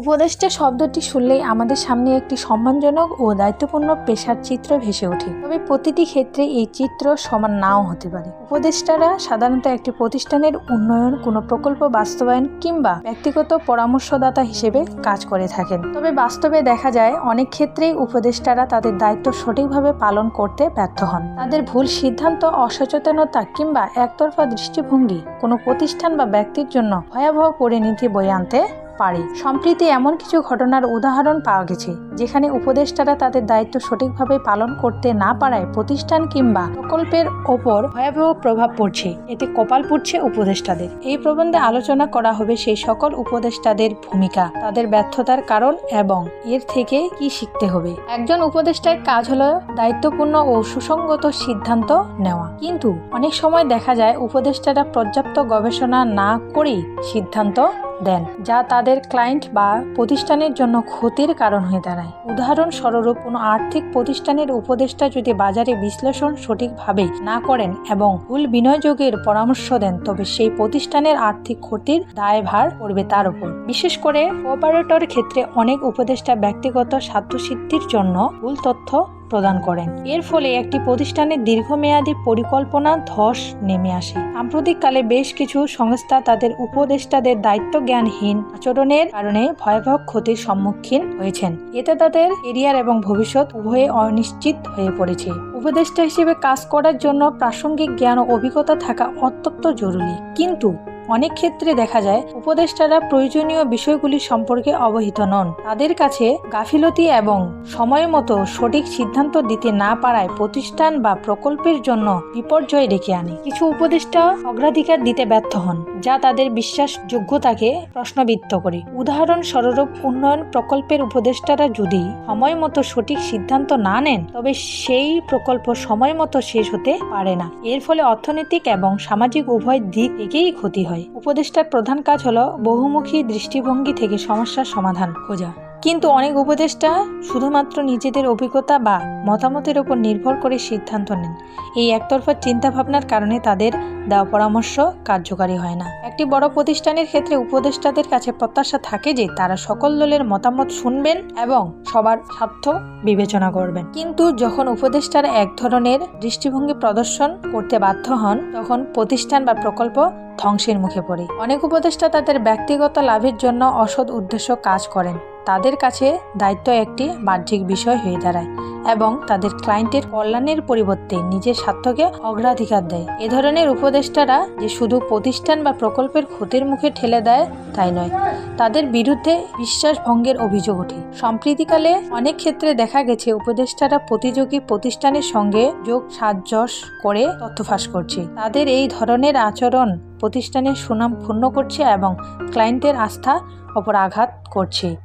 উপদেষ্টা শব্দটি শুনলেই আমাদের সামনে একটি সম্মানজনক ও দায়িত্বপূর্ণ পেশার চিত্র ভেসে ওঠে। তবে প্রতিটি ক্ষেত্রে এই চিত্র সমান নাও হতে পারে। উপদেষ্টারা সাধারণত একটি প্রতিষ্ঠানের উন্নয়ন, কোনো প্রকল্প বাস্তবায়ন কিংবা ব্যক্তিগত পরামর্শদাতা হিসেবে কাজ করে থাকেন। তবে বাস্তবে দেখা যায়, অনেক ক্ষেত্রেই উপদেষ্টারা তাদের দায়িত্ব সঠিকভাবে পালন করতে ব্যর্থ হন। তাদের ভুল সিদ্ধান্ত, অসচেতনতা কিংবা একতরফা দৃষ্টিভঙ্গি কোনো প্রতিষ্ঠান বা ব্যক্তির জন্য ভয়াবহ পরিণতি বয়ে আনতে পারে। সম্প্রতি এমন কিছু ঘটনার উদাহরণ পাওয়া গেছে, যেখানে উপদেষ্টারা তাদের দায়িত্ব সঠিকভাবে পালন করতে না পারায় প্রতিষ্ঠান কিংবা প্রকল্পের ওপর ভয়াবহ প্রভাব পড়ছে। এতে কপাল পুড়ছে উপদেষ্টাদের। এই প্রবন্ধে আলোচনা করা হবে সেই সকল উপদেষ্টাদের ভূমিকা, তাদের ব্যর্থতার কারণ এবং এর থেকে কি শিখতে হবে। একজন উপদেষ্টার কাজ হলো দায়িত্বপূর্ণ ও সুসংগত সিদ্ধান্ত নেওয়া। কিন্তু অনেক সময় দেখা যায়, উপদেষ্টারা পর্যাপ্ত গবেষণা না করেই সিদ্ধান্ত দেন, যা তাদের ক্লায়েন্ট বা প্রতিষ্ঠানের জন্য ক্ষতির কারণ হয়ে দাঁড়ায়। উদাহরণস্বরূপ, কোনো আর্থিক প্রতিষ্ঠানের উপদেষ্টা যদি বাজারে বিশ্লেষণ সঠিকভাবে না করেন এবং ভুল বিনিয়োগের পরামর্শ দেন, তবে সেই প্রতিষ্ঠানের আর্থিক ক্ষতির দায়ভার পড়বে তার উপর। বিশেষ করে অপারেটর ক্ষেত্রে অনেক উপদেষ্টা ব্যক্তিগত স্বার্থসিদ্ধির জন্য ভুল তথ্য প্রদান করেন। এর ফলে একটি প্রতিষ্ঠানের দীর্ঘমেয়াদী পরিকল্পনা ধস নেমে আসে। সাম্প্রতিককালে বেশ কিছু সংস্থা তাদের উপদেষ্টাদের দায়িত্ব জ্ঞানহীন আচরণের কারণে ভয়াবহ ক্ষতির সম্মুখীন হয়েছেন। এতে তাদের এরিয়ার এবং ভবিষ্যৎ উভয়ে অনিশ্চিত হয়ে পড়েছে। উপদেষ্টা হিসেবে কাজ করার জন্য প্রাসঙ্গিক জ্ঞান ও অভিজ্ঞতা থাকা অত্যন্ত জরুরি। কিন্তু অনেক ক্ষেত্রে দেখা যায় উপদেষ্টারা প্রয়োজনীয় বিষয়গুলি সম্পর্কে অবহিত নন। তাদের কাছে গাফিলতি এবং সময় মতো সঠিক সিদ্ধান্ত দিতে না পারায় প্রতিষ্ঠান বা প্রকল্পের জন্য বিপর্যয় ডেকে আনে। কিছু উপদেষ্টা অগ্রাধিকার দিতে ব্যর্থ হন, যা তাদের বিশ্বাসযোগ্যতাকে প্রশ্নবিদ্ধ করে। উদাহরণস্বরূপ, উন্নয়ন প্রকল্পের উপদেষ্টারা যদি সময় মতো সঠিক সিদ্ধান্ত না নেন, তবে সেই প্রকল্প সময় মতো শেষ হতে পারে না। এর ফলে অর্থনৈতিক এবং সামাজিক উভয় দিক থেকেই ক্ষতি হয়। উপদেষ্টার প্রধান কাজ হল বহুমুখী দৃষ্টিভঙ্গি থেকে সমস্যার সমাধান খোঁজা। কিন্তু অনেক উপদেষ্টা শুধুমাত্র নিজেদের অভিজ্ঞতা বা মতামতের ওপর নির্ভর করে সিদ্ধান্ত নেন। এই একতরফা চিন্তাভাবনার কারণে তাদের দেওয়া পরামর্শ কার্যকারী হয় না। একটি বড় প্রতিষ্ঠানের ক্ষেত্রে উপদেষ্টাদের কাছে প্রত্যাশা থাকে যে তারা সকল দলের মতামত শুনবেন এবং সবার স্বার্থ বিবেচনা করবেন। কিন্তু যখন উপদেষ্টারা এক ধরনের দৃষ্টিভঙ্গি প্রদর্শন করতে বাধ্য হন, তখন প্রতিষ্ঠান বা প্রকল্প ধ্বংসের মুখে পড়ে। অনেক উপদেষ্টা তাদের ব্যক্তিগত লাভের জন্য অসৎ উদ্দেশ্য কাজ করেন। তাদের কাছে দায়িত্ব একটি বাহ্যিক বিষয় হয়ে দাঁড়ায় এবং তাদের ক্লায়েন্টের কল্যাণের পরিবর্তে নিজের স্বার্থকে অগ্রাধিকার দেয়। এ ধরনের উপদেষ্টারা যে শুধু প্রতিষ্ঠান বা প্রকল্পের ক্ষতির মুখে ঠেলে দেয়, তাই নয়। তাদের বিরুদ্ধে বিশ্বাস ভঙ্গের অভিযোগ ওঠে। সম্প্রীতিকালে অনেক ক্ষেত্রে দেখা গেছে, উপদেষ্টারা প্রতিযোগী প্রতিষ্ঠানের সঙ্গে যোগ সাজস করে তথ্য ফাঁস করছে। তাদের এই ধরনের আচরণ প্রতিষ্ঠানের সুনাম ক্ষুণ্ণ করছে এবং ক্লায়েন্টের আস্থা ওপর আঘাত করছে।